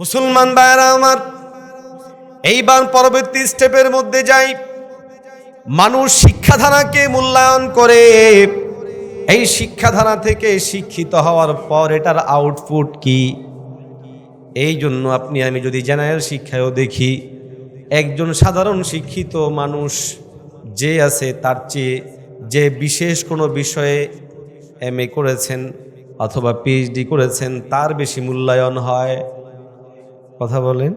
মুসলমান ভাইয়েরা আমার, এইবার পরবর্তী স্টেপের মধ্যে যাই। মানুষ শিক্ষাধারাকে মূল্যায়ন করে, এই শিক্ষাধারা থেকে শিক্ষিত হওয়ার পর এটার আউটপুট কি? এই জন্য আপনি, আমি যদি জেনারেল শিক্ষায়ও দেখি, একজন সাধারণ শিক্ষিত মানুষ যে আছে, তার চেয়ে যে বিশেষ কোনো বিষয়ে এম করেছেন অথবা পিএইচডি করেছেন, তার বেশি মূল্যায়ন হয়। কথা বলেন।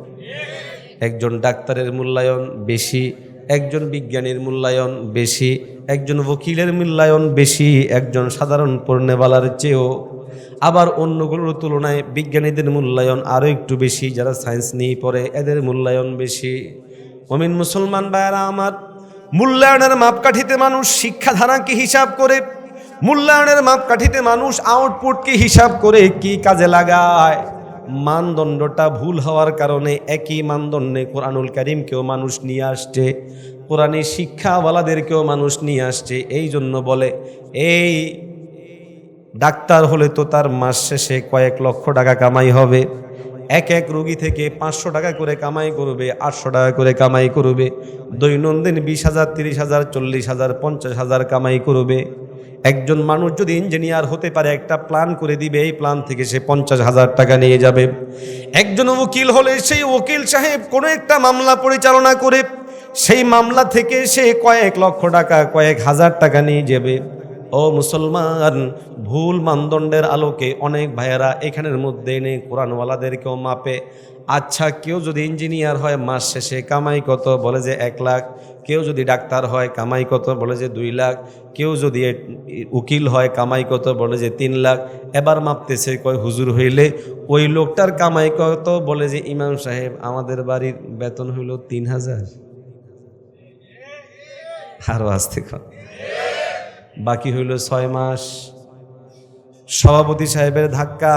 একজন ডাক্তারের মূল্যায়ন বেশি, একজন বিজ্ঞানীর মূল্যায়ন বেশি, একজন ওকিলের মূল্যায়ন বেশি, একজন সাধারণ পণ্যবালার চেয়েও। আবার অন্যগুলোর তুলনায় বিজ্ঞানীদের মূল্যায়ন আরও একটু বেশি, যারা সায়েন্স নিয়ে পড়ে, এদের মূল্যায়ন বেশি। অমিন মুসলমান ভাইয়েরা আমার, মূল্যায়নের মাপকাঠিতে মানুষ শিক্ষাধারাকে হিসাব করে, মূল্যায়নের মাপকাঠিতে মানুষ আউটপুটকে হিসাব করে কি কাজে লাগায়? মানদণ্ডটা ভুল হওয়ার কারণে একই মানদণ্ডে কোরআনুল করিমকেও মানুষ নিয়ে আসছে, কোরআনে শিক্ষাওয়ালাদেরকেও মানুষ নিয়ে আসছে, এই জন্য বলে, এই ডাক্তার হলে তো তার মাস শেষে কয়েক লক্ষ টাকা কামাই হবে। এক এক রোগী থেকে পাঁচশো টাকা করে কামাই করবে, আটশো টাকা করে কামাই করবে। দৈনন্দিন বিশ হাজার, তিরিশ হাজার, চল্লিশ হাজার, পঞ্চাশ হাজার কামাই করবে। একজন মানুষ যদি ইঞ্জিনিয়ার হতে পারে, একটা প্ল্যান করে দিবে, এই প্ল্যান থেকে সে পঞ্চাশ হাজার টাকা নিয়ে যাবে। একজন উকিল হলে সেই উকিল সাহেব কোনো একটা মামলা পরিচালনা করে, সেই মামলা থেকে সে কয়েক লক্ষ টাকা, কয়েক হাজার টাকা নিয়ে যাবে। ও মুসলমান, ভুল মানদণ্ডের আলোকে অনেক ভাইয়েরা এখানের মধ্যে এনে কোরআনওয়ালাদেরকেও মাপে। আচ্ছা কেউ যদি ইঞ্জিনিয়ার হয়, মাস শেষে কামাই কত? বলে যে এক লাখ। কেউ যদি ডাক্তার হয়, কামাই কত? বলে যে দুই লাখ। কেউ যদি উকিল হয়, কামাই কত? বলে যে তিন লাখ। এবার মাপতেছে, কয় হুজুর হইলে ওই লোকটার কামাই কত? বলে যে ইমাম সাহেব, আমাদের বাড়ির বেতন হইল তিন হাজার। আরও আসতে বাকি হইল ছয় মাস। সভাপতি সাহেবের ধাক্কা।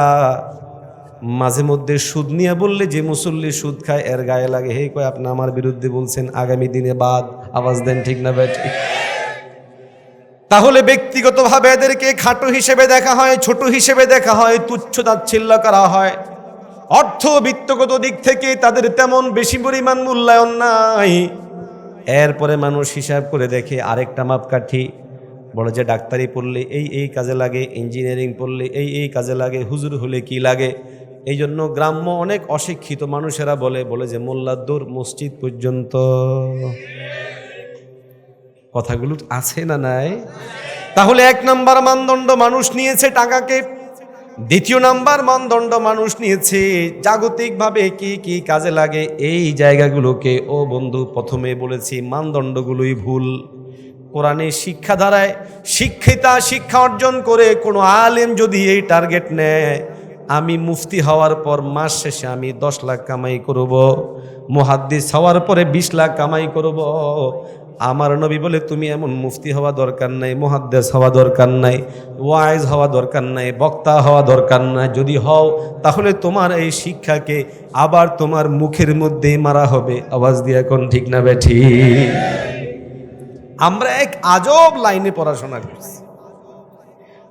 মাঝে মধ্যে সুদ নিয়ে বললে যে মুসল্লি সুদ খায়, এর গায়ে লাগে। হে কয়, আপনি আমার বিরুদ্ধে বলছেন, আগামী দিনে বাদ, আওয়াজ দেন ঠিক না ঠিক তাহলে ব্যক্তিগতভাবে এদেরকে খাটো হিসেবে দেখা হয়, ছোট হিসেবে দেখা হয়, তুচ্ছ তাচ্ছিল্য করা হয়। অর্থ বিত্তগত দিক থেকে তাদের তেমন বেশি পরিমাণ মূল্যায়ন নাই। এরপরে মানুষ হিসাব করে দেখে আরেকটা মাপকাঠি। বলে যে, ডাক্তারি পড়লে এই এই কাজে লাগে, ইঞ্জিনিয়ারিং পড়লে এই এই কাজে লাগে, হুজুর হলে কি লাগে? এই জন্য গ্রাম্য অনেক অশিক্ষিত মানুষেরা বলে বলে যে মোল্লাদ্দুর মসজিদ পর্যন্ত। কথাগুলো আছে না নাই? তাহলে এক নাম্বার মানদণ্ড মানুষ নিয়েছে টাকাকে, দ্বিতীয় নাম্বার মানদণ্ড মানুষ নিয়েছে জাগতিকভাবে কি কি কাজে লাগে এই জায়গাগুলোকে। ও বন্ধু, প্রথমে বলেছি মানদণ্ডগুলোই ভুল। কোরআনে শিক্ষাধারায় শিক্ষিতা শিক্ষা অর্জন করে কোনো আলেম যদি এই টার্গেট নেয় আমি মুফতি হওয়ার পর মাস শেষে আমি দশ লাখ কামাই করব, মুহাদ্দিস হওয়ার পরে বিশ লাখ কামাই করব। আমার নবী বলে, তুমি এমন মুফতি হওয়া দরকার নাই মহাদ্দেশ হওয়া দরকার নাই, ওয়াইজ হওয়া দরকার নাই, বক্তা হওয়া দরকার নাই। যদি হও, তাহলে তোমার এই শিক্ষাকে আবার তোমার মুখের মধ্যেই মারা হবে। আওয়াজ দিয়ে এখন ঠিক না বেঠি আমরা এক আজব লাইনে পড়াশোনা করছি।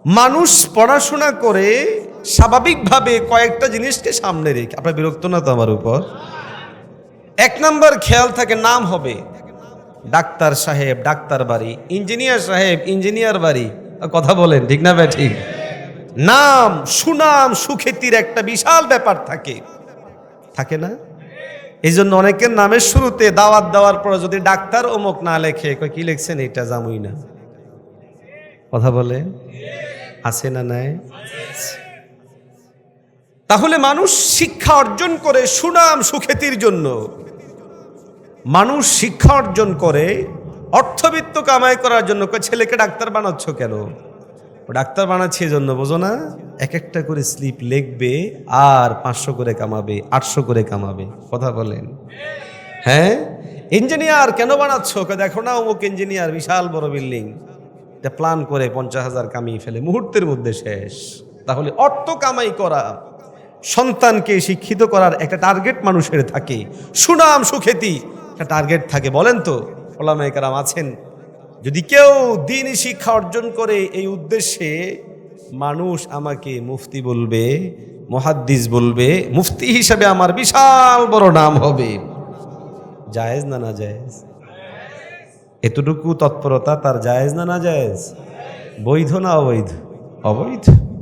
মানুষ পড়াশোনা করে স্বাভাবিকভাবে কয়েকটা জিনিসকে সামনে রেখে আপনার বিরক্ত না তো আমার উপর? এক নাম্বার খেয়াল থাকে, নাম হবে। ডাক্তার সাহেব, ডাক্তার বাড়ি। ইঞ্জিনিয়ার সাহেব, ইঞ্জিনিয়ার বাড়ি। কথা বলেন, ঠিক না ভাই, ঠিক? নাম, সুনাম সুখ্যাতির একটা বিশাল ব্যাপার থাকে। থাকে না? এই জন্য অনেকের নামের শুরুতে দাওয়াত দেওয়ার পরে যদি ডাক্তার অমুক না লেখে কি লিখছেন এটা জামুই না। কথা বলে আছে না নাই? তাহলে মানুষ শিক্ষা অর্জন করে সুনাম সুখ্যাতির জন্য। মানুষ শিক্ষা অর্জন করে, অর্থবিত্ত কামাই করার জন্য ছেলেকে ডাক্তার বানাচ্ছ কেন? ডাক্তার বানাচ্ছি জন্য বোঝো না, এক একটা করে স্লিপ লিখবে আর পাঁচশো করে কামাবে, আটশো করে কামাবে। কথা বলেন। হ্যাঁ? ইঞ্জিনিয়ার কেন বানাচ্ছ? দেখো না, অমুক ইঞ্জিনিয়ার, বিশাল বড় বিল্ডিং। প্ল্যান করে পঞ্চাশ হাজার কামিয়ে ফেলে, মুহূর্তের মধ্যে শেষ। তাহলে অর্থ কামাই করা সন্তানকে শিক্ষিত করার একটা টার্গেট মানুষের থাকে। সুনাম সুখ্যাতি একটা টার্গেট থাকে, বলেন তো? ওলামায়ে আছেন? যদি কেউ দিনই শিক্ষা অর্জন করে এই উদ্দেশ্যে, মানুষ আমাকে মুফতি বলবে, মহাদ্দিস বলবে, মুফতি হিসাবে আমার বিশাল বড় নাম হবে। জায়েজ না না জায়েজ? এতটুকু তৎপরতা তার জায়েজ না না জায়েজ? বৈধ না অবৈধ? অবৈধ।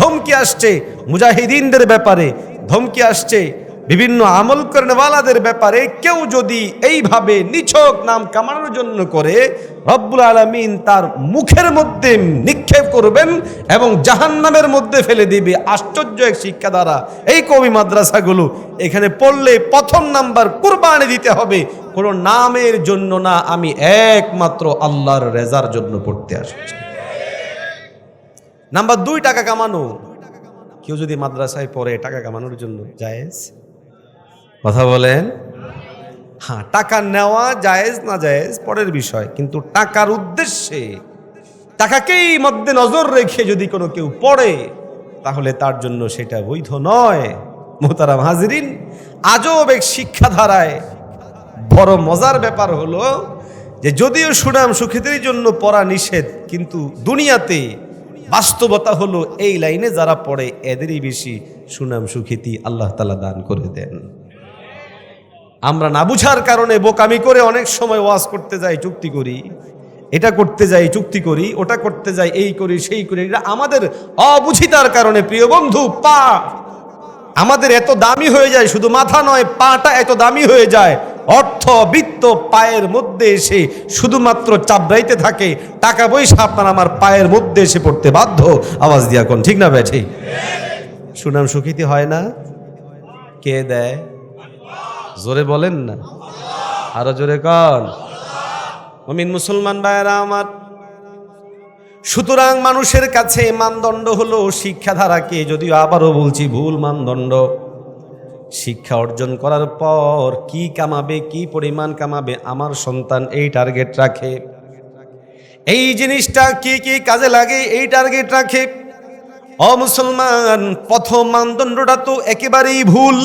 ধমকি আসছে মুজাহিদিনদের ব্যাপারে, ধমকি আসছে বিভিন্ন আমল করেনওয়ালাদের ব্যাপারে। কেউ যদি এইভাবে নিছক নাম কামানোর জন্য করে, রব্বুল আলমিন তার মুখের মধ্যে নিক্ষেপ করবেন এবং জাহান্নামের মধ্যে ফেলে দিবে। আশ্চর্য এক শিক্ষা দ্বারা এই কবি মাদ্রাসাগুলো এখানে পড়লে প্রথম নাম্বার কুরবানি দিতে হবে। কোনো নামের জন্য না আমি একমাত্র আল্লাহর রেজার জন্য পড়তে আসছি। নাম্বার দুই, টাকা কামানো। কেউ যদি মাদ্রাসায় পড়ে, টাকা কামানোর জন্য জায়েজ? কথা বলেন। হ্যাঁ টাকা নেওয়া জায়েজ না জায়েজ, পরের বিষয়। কিন্তু টাকার উদ্দেশ্যে, টাকাকেই মধ্যে নজর রেখে যদি কোনো কেউ পড়ে, তাহলে তার জন্য সেটা বৈধ নয়। মোহতারাম হাজরিন, আজব এক শিক্ষাধারায় বড় মজার ব্যাপার হলো যে যদিও সুনাম সুখিতের জন্য পড়া নিষেধ, কিন্তু দুনিয়াতে বাস্তবতা হলো এই লাইনে যারা পড়ে, এদেরই বেশি সুনাম সুখীতি আল্লাহ তালা দান করে দেন। আমরা না বুঝার কারণে বোকামি করে অনেক সময় ওয়াজ করতে যাই, চুক্তি করি। এটা করতে যাই, চুক্তি করি, ওটা করতে যাই, এই করি, সেই করি। এটা আমাদের অবুঝিতার কারণে, প্রিয় বন্ধু, পা। আমাদের এত দামি হয়ে যায়, শুধু মাথা নয়, পাটা এত দামি হয়ে যায় অর্থ বিত্ত পায়ের মধ্যে এসে শুধুমাত্র চাবড়াইতে থাকে, টাকা পয়সা আপনার আমার পায়ের মধ্যে এসে পড়তে বাধ্য। আওয়াজ দিয়া কোন, ঠিক না ব্যাঠি সুনাম সুখিতি হয় না? কে দেয়? জোরে বলেন না। আরও জোরে কন। অমিন মুসলমান ভাইয়েরা আমার, সুতরাং মানুষের কাছে মানদণ্ড হলো শিক্ষাধারাকে, যদিও আবারও বলছি ভুল মানদণ্ড। শিক্ষা অর্জন করার পর কি কামাবে, কি পরিমাণ কামাবে, আমার সন্তান এই টার্গেট রাখে। এই জিনিসটা কি কি কাজে লাগে, এই টার্গেট রাখে। অমুসলমান প্রথম মানদণ্ডটা তো একেবারেই ভুল।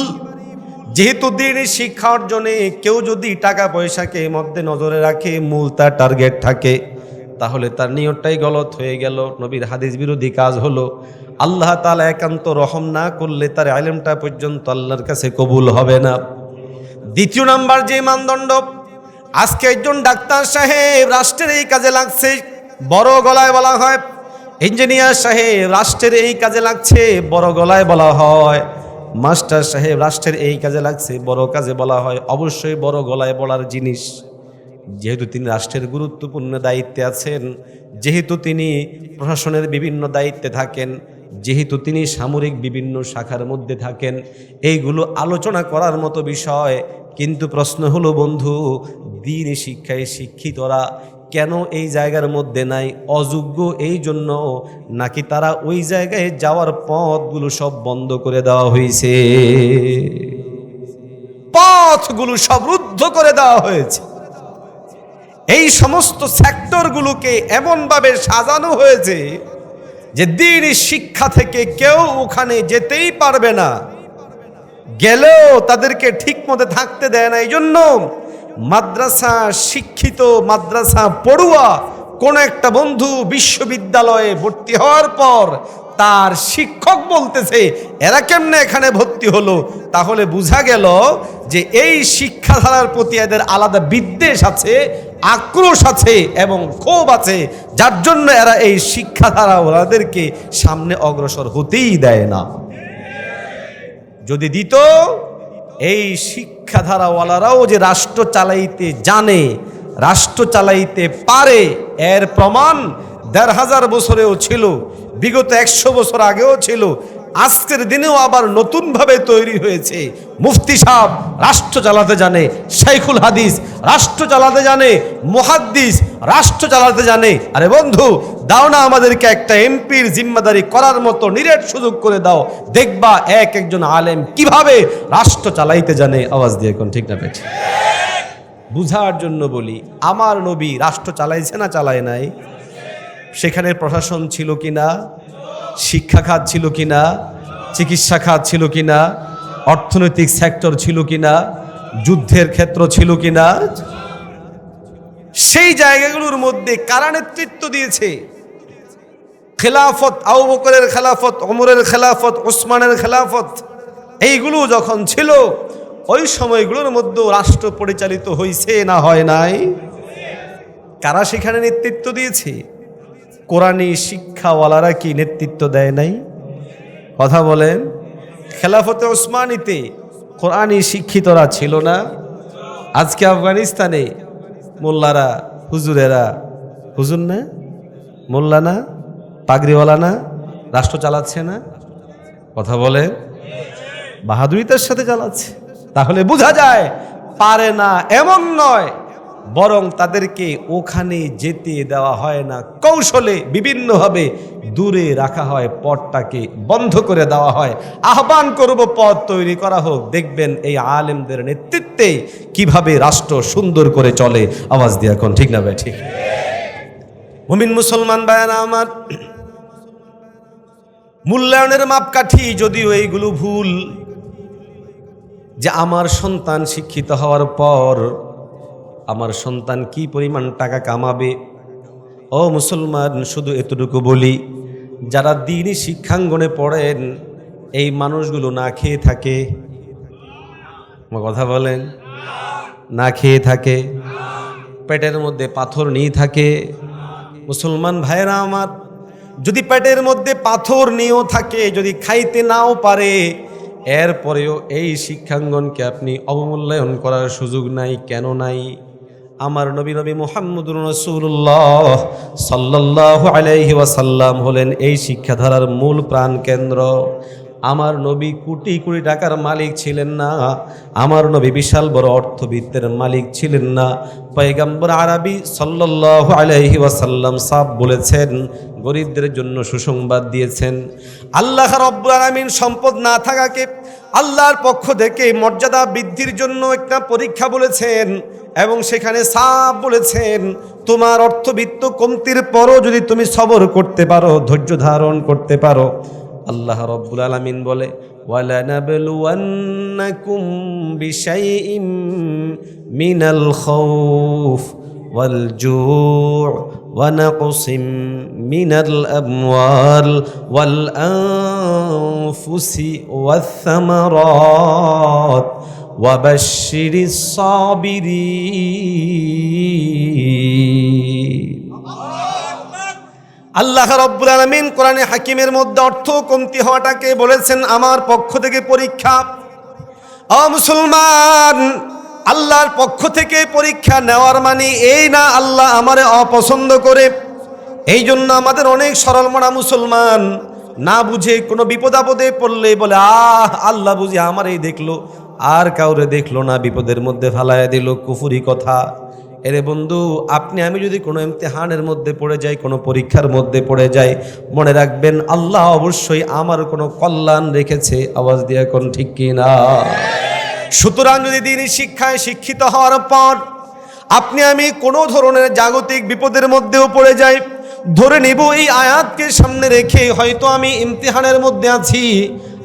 যেহেতু দিন শিক্ষা অর্জনে কেউ যদি টাকা পয়সাকে মধ্যে নজরে রাখে, মূল তার টার্গেট থাকে, তাহলে তার নিয়তটাই গলত হয়ে গেল। নবীর হাদিস বিরোধী কাজ হলো আল্লাহ তালা একান্ত রহম না করলে তার আলেমটা পর্যন্ত আল্লাহর কাছে কবুল হবে না। দ্বিতীয় নাম্বার যে মানদণ্ড, আজকে একজন ডাক্তার সাহেব রাষ্ট্রের এই কাজে লাগছে, বড় গলায় বলা হয়। ইঞ্জিনিয়ার সাহেব রাষ্ট্রের এই কাজে লাগছে, বড় গলায় বলা হয়। মাস্টার সাহেব রাষ্ট্রের এই কাজে লাগছে, বড় কাজে বলা হয়। অবশ্যই বড় গলায় বলার জিনিস। যেহেতু তিনি রাষ্ট্রের গুরুত্বপূর্ণ দায়িত্বে আছেন, যেহেতু তিনি প্রশাসনের বিভিন্ন দায়িত্বে থাকেন যেহেতু তিনি সামরিক বিভিন্ন শাখার মধ্যে থাকেন, এইগুলো আলোচনা করার মতো বিষয়। কিন্তু প্রশ্ন হলো, বন্ধু, দিন শিক্ষায় শিক্ষিতরা কেন এই জায়গার মধ্যে নাই? অযোগ্য এই জন্য নাকি তারা ওই জায়গায় যাওয়ার পথগুলো সব বন্ধ করে দেওয়া হয়েছে? পথগুলো সব রুদ্ধ করে দেওয়া হয়েছে। এই সমস্ত সেক্টরগুলোকে এমনভাবে সাজানো হয়েছে যে দিন শিক্ষা থেকে কেউ ওখানে যেতেই পারবে না। গেলেও তাদেরকে ঠিক মতো থাকতে দেয় না। এই জন্য মাদ্রাসা শিক্ষিত, মাদ্রাসা পড়ুয়া, কোন একটা বন্ধু বিশ্ববিদ্যালয়ে ভর্তি হওয়ার পর তার শিক্ষক বলতেছে, এরা কেমনে এখানে ভর্তি হলো? তাহলে বোঝা গেল যে এই শিক্ষাধারার প্রতি এদের আলাদা বিদ্বেষ আছে, আক্রোশ আছে এবং ক্ষোভ আছে। যার জন্য এরা এই শিক্ষা দ্বারা ওনাদেরকে সামনে অগ্রসর হতেই দেয় না। যদি দিত, এই শিক্ষাধারাওয়ালারাও যে রাষ্ট্র চালাইতে জানে, রাষ্ট্র চালাইতে পারে, এর প্রমাণ দেড় হাজার বছরেও ছিল, বিগত একশো বছর আগেও ছিল আজকের দিনেও আবার নতুনভাবে তৈরি হয়েছে। মুফতি সাহ রাষ্ট্র চালাতে জানে, শাইখুল হাদিস রাষ্ট্র চালাতে জানে, মুহাদ্দিস রাষ্ট্র চালাতে জানে। আরে বন্ধু, দাও না আমাদেরকে একটা এমপির জিম্মাদারি করার মতো নিরেট সুযোগ করে দাও। দেখবা এক একজন আলেম কীভাবে রাষ্ট্র চালাইতে জানে। আওয়াজ দিয়ে এখন ঠিক না পেয়েছে বুঝার জন্য বলি, আমার নবী রাষ্ট্র চালাইছে না, চালায় নাই? সেখানে প্রশাসন ছিল কিনা, শিক্ষা খাত ছিল কিনা, চিকিৎসা খাত ছিল কি না অর্থনৈতিক সেক্টর ছিল কি না যুদ্ধের ক্ষেত্র ছিল কি না সেই জায়গাগুলোর মধ্যে কারা নেতৃত্ব দিয়েছে? খেলাফত আউ বকরের খেলাফত অমরের খেলাফত, ওসমানের খেলাফত, এইগুলো যখন ছিল, ওই সময়গুলোর মধ্যে রাষ্ট্র পরিচালিত হয়েছে না হয় নাই? কারা সেখানে নেতৃত্ব দিয়েছে? কোরআনী শিক্ষাওয়ালারা কি নেতৃত্ব দেয় নাই? কথা বলেন। খেলাফতে ওসমানীতে কোরআনী শিক্ষিতরা ছিল না। আজকে আফগানিস্তানে মোল্লারা, হুজুরেরা, হুজুর না? মোল্লা না? পাগড়িওয়ালা না? রাষ্ট্র চালাচ্ছে না? কথা বলে বাহাদুরিতার সাথে চালাচ্ছে। তাহলে বোঝা যায়, পারে না, এমন নয়। বরং তাদেরকে ওখানে যেতে দেওয়া হয় না। কৌশলে বিভিন্নভাবে দূরে রাখা হয়, পথটাকে বন্ধ করে দেওয়া হয়। আহ্বান করব, পথ তৈরি করা হোক। দেখবেন এই আলেমদের নেতৃত্বে কীভাবে রাষ্ট্র সুন্দর করে চলে। আওয়াজ দিয়ে এখন, ঠিক না ভাই? ঠিক। মুমিন মুসলমান ভাইয়ারা আমার, মূল্যায়নের মাপকাঠি যদিও এইগুলো ভুল, যে আমার সন্তান শিক্ষিত হওয়ার পর আমার সন্তান কি পরিমাণ টাকা কামাবে? ও মুসলমান, শুধু এতটুকু বলি, যারা দিনই শিক্ষাঙ্গনে পড়েন, এই মানুষগুলো না খেয়ে থাকে। কথা বলেন? না খেয়ে থাকে। পেটের মধ্যে পাথর নিয়ে থাকে। মুসলমান ভাইরা আমার, যদি পেটের মধ্যে পাথর নিয়েও থাকে, যদি খাইতে নাও পারে, এরপরেও এই শিক্ষাঙ্গনকে আপনি অবমূল্যায়ন করার সুযোগ নাই, কেন নাই? আমার নবী নবী মোহাম্মদুর রসুল্লাহ সাল্লাহ আলাইহি ওয়াসাল্লাম হলেন এই শিক্ষাধারার মূল প্রাণ কেন্দ্র। আমার নবী কোটি কোটি টাকার মালিক ছিলেন না, আমার নবী বিশাল বড় অর্থবিত্তের মালিক ছিলেন না। পয়গাম্বর আরবি সাল্লাহ আলাইহি ওয়াসাল্লাম সাব বলেছেন, গরিবদের জন্য সুসংবাদ দিয়েছেন, আল্লাহ রব্বুল আলামিন সম্পদ না থাকাকে আল্লাহর পক্ষ থেকে মর্যাদা বৃদ্ধির জন্য একটা পরীক্ষা বলেছেন। এবং সেখানে সাপ বলেছেন, তোমার অর্থবিত্ত কমতির পরও যদি তুমি সবর করতে পারো, ধৈর্য ধারণ করতে পারো। আল্লাহ রব্বুল আলমিন বলে, ওয়ালানাবলুয়ান্নাকুম বিশাইইম মিনাল ওয়াল মিনাল ওয়াল وبشر الصابرين আল্লাহ রব্বুল আলমিন কোরআনে হাকিমের মধ্যে অর্থ কমতি হওয়াটাকে বলেছেন আমার পক্ষ থেকে পরীক্ষা অ মুসলমান আল্লাহর পক্ষ থেকে পরীক্ষা নেওয়ার মানে এই না আল্লাহ আমারে অপছন্দ করে এই জন্য আমাদের অনেক সরল মনা মুসলমান না বুঝে কোনো বিপদ আপদে পড়লে বলে আহ আল্লাহ বুঝে আমার এই দেখলো আর কাউরে দেখল না, বিপদের মধ্যে ফালাইয়া দিল, কুফুরি কথা। এরে বন্ধু, আপনি, আমি যদি কোনো ইমতেহানের মধ্যে পড়ে যাই, কোনো পরীক্ষার মধ্যে পড়ে যাই, মনে রাখবেন আল্লাহ অবশ্যই আমার কোনো কল্যাণ রেখেছে। আওয়াজ দিয়ে এখন ঠিক কি না? সুতরাং যদি দিনই শিক্ষায় শিক্ষিত হওয়ার পর আপনি, আমি কোনো ধরনের জাগতিক বিপদের মধ্যেও পড়ে যাই, ধরে নেব এই আয়াতকে সামনে রেখে হয়তো আমি ইমতেহানের মধ্যে আছি।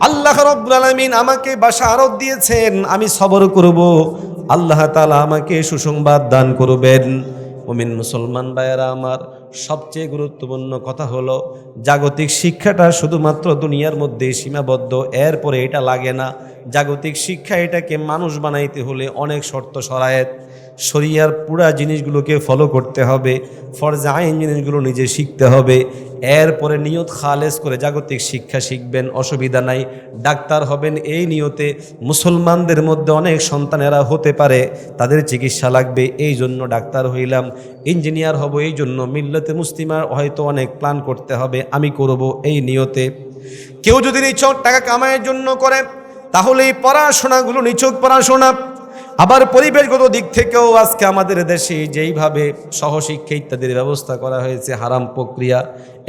আল্লাহ রব্বুল আলমিন আমাকে বাসা বাসারত দিয়েছেন, আমি সবর করব। আল্লাহ তালা আমাকে সুসংবাদ দান করবেন। ওমিন মুসলমান ভাইয়েরা, আমার সবচেয়ে গুরুত্বপূর্ণ কথা হলো, জাগতিক শিক্ষাটা শুধুমাত্র দুনিয়ার মধ্যে সীমাবদ্ধ, এরপরে এটা লাগে না। জাগতিক শিক্ষা এটাকে মানুষ বানাইতে হলে অনেক শর্ত সরায়েত শরিয়ার পুরা জিনিসগুলোকে ফলো করতে হবে, ফরজ আইন জিনিসগুলো নিজে শিখতে হবে। এরপরে নিয়ত খালেস করে জাগতিক শিক্ষা শিখবেন, অসুবিধা নাই। ডাক্তার হবেন এই নিয়তে। মুসলমানদের মধ্যে অনেক সন্তানেরা হতে পারে, তাদের চিকিৎসা লাগবে, এই জন্য ডাক্তার হইলাম। ইঞ্জিনিয়ার হব এই জন্য মিল্লতে মুসলিমার হয়তো অনেক প্ল্যান করতে হবে, আমি করব এই নিয়তে। কেউ যদি নিচক টাকা কামাইয়ের জন্য করে, তাহলে এই পড়াশোনাগুলো নিচক পড়াশোনা। আবার পরিবেশগত দিক থেকেও আজকে আমাদের দেশে যেইভাবে সহশিক্ষা ইত্যাদির ব্যবস্থা করা হয়েছে, হারাম প্রক্রিয়া,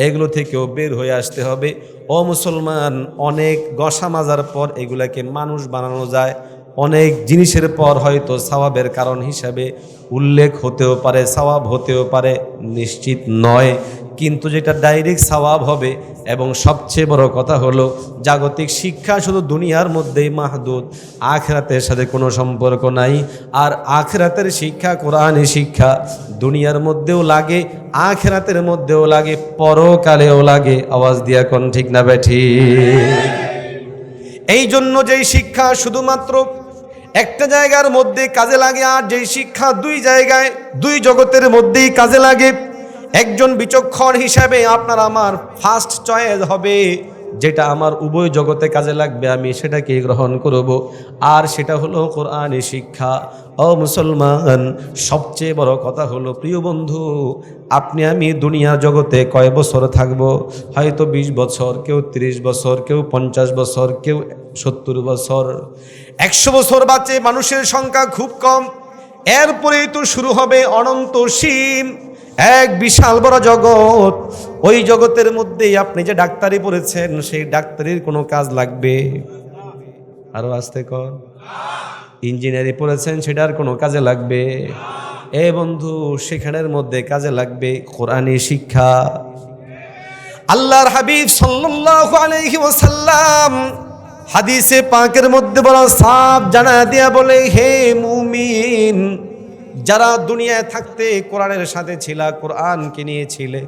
এগুলো থেকেও বের হয়ে আসতে হবে। অমুসলমান মুসলমান অনেক গসা মাজার পর এগুলাকে মানুষ বানানো যায় অনেক জিনিসের পর হয়তো সওয়াবের কারণ হিসাবে উল্লেখ হতেও পারে সওয়াব হতেও পারে, নিশ্চিত নয়। কিন্তু যেটা ডাইরেক্ট সওয়াব হবে এবং সবচেয়ে বড় কথা হলো, জাগতিক শিক্ষা শুধু দুনিয়ার মধ্যেই মাহদুদ, আখরাতের সাথে কোনো সম্পর্ক নাই। আর আখরাতের শিক্ষা কোরআনী শিক্ষা দুনিয়ার মধ্যেও লাগে, আখরাতের মধ্যেও লাগে, পরকালেও লাগে। আওয়াজ দিয়া কোন ঠিক না ব্যাঠি এই জন্য যেই শিক্ষা শুধুমাত্র একটা জায়গার মধ্যে কাজে লাগে আর যেই শিক্ষা দুই জায়গায়, দুই জগতের মধ্যেই কাজে লাগে। একজন বিচক্ষণ হিসাবে আপনার আমার ফার্স্ট চয়েস হবে যেটা আমার উভয় জগতে কাজে লাগবে, আমি সেটাকে গ্রহণ করব। আর সেটা হলো কোরআনী শিক্ষা। ও মুসলমান, সবচেয়ে বড় কথা হলো, প্রিয় বন্ধু, আপনি, আমি দুনিয়া জগতে কয় বছর থাকব? হয়তো ২০ বছর, কেউ ৩০ বছর, কেউ পঞ্চাশ বছর, কেউ সত্তর বছর। একশো বছর বাঁচে মানুষের সংখ্যা খুব কম। এরপরেই তো শুরু হবে অনন্ত সীম। এক বিশাল বড় জগৎ। ওই জগতের মধ্যেই আপনি যে ডাক্তারি পড়েছেন, সেই ডাক্তারির কোনো কাজ লাগবে? আরও আসতে কর। ইঞ্জিনিয়ারিং পড়েছেন, সেটার কোনো কাজে লাগবে? এ বন্ধু, সেখানের মধ্যে কাজে লাগবে কোরআনী শিক্ষা। আল্লাহর হাবিব সাল্লাল্লাহু আলাইহি ওয়াসাল্লাম হাদিসে পাকের মধ্যে বলা সাপ জানা দিয়া বলে, হে মুমিন যারা দুনিয়ায় থাকতে কোরআনের সাথে ছিল, কোরআনকে নিয়েছিলে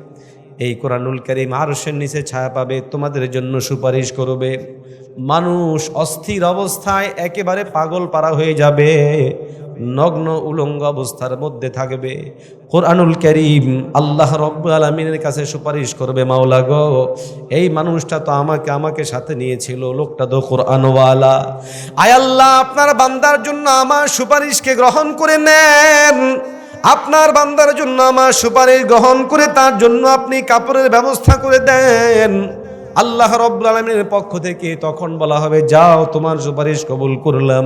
এই কোরআনুল কারিম আরশের নিচে ছায়া পাবে, তোমাদের জন্য সুপারিশ করবে। মানুষ অস্থির অবস্থায় একেবারে পাগল পারা হয়ে যাবে। নগ্ন উলঙ্গ অবস্থার মধ্যে থাকবে। কোরআনুল করিম আল্লাহ রব্বু আলমিনের কাছে সুপারিশ করবে, মাওলা গো, এই মানুষটা তো আমাকে আমাকে সাথে নিয়েছিল, লোকটা তো কোরআনওয়ালা। আয় আল্লাহ, আপনার বান্দার জন্য আমার সুপারিশকে গ্রহণ করে নেন। আপনার বান্দার জন্য আমার সুপারিশ গ্রহণ করে তার জন্য আপনি কাপড়ের ব্যবস্থা করে দেন। আল্লাহ রব্বুল আলমিনের পক্ষ থেকে তখন বলা হবে, যাও, তোমার সুপারিশ কবুল করলাম।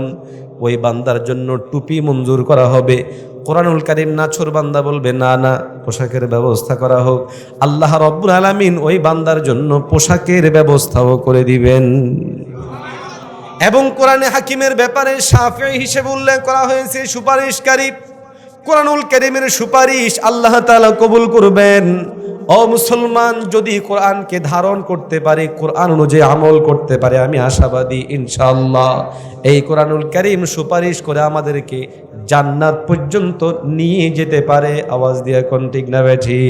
ওই বান্দার জন্য টুপি মঞ্জুর করা হবে। কোরআনুল কারিম নাছর বান্দা বলবে, না না, পোশাকের ব্যবস্থা করা হোক। আল্লাহ রব্বুল আলমিন ওই বান্দার জন্য পোশাকের ব্যবস্থাও করে দিবেন। এবং কোরআনে হাকিমের ব্যাপারে সাফে হিসেবে উল্লেখ করা হয়েছে, সুপারিশকারী কোরআনুল করিমের সুপারিশ আল্লাহ তালা কবুল করবেন। ও মুসলমান, যদি কোরআনকে ধারণ করতে পারে, কোরআন অনুযায়ী আমল করতে পারে, আমি আশাবাদী ইনশাল্লাহ এই কোরআনুল করিম সুপারিশ করে আমাদেরকে জান্নাত পর্যন্ত নিয়ে যেতে পারে। আওয়াজ দিয়ে কোন ঠিক না বেঠি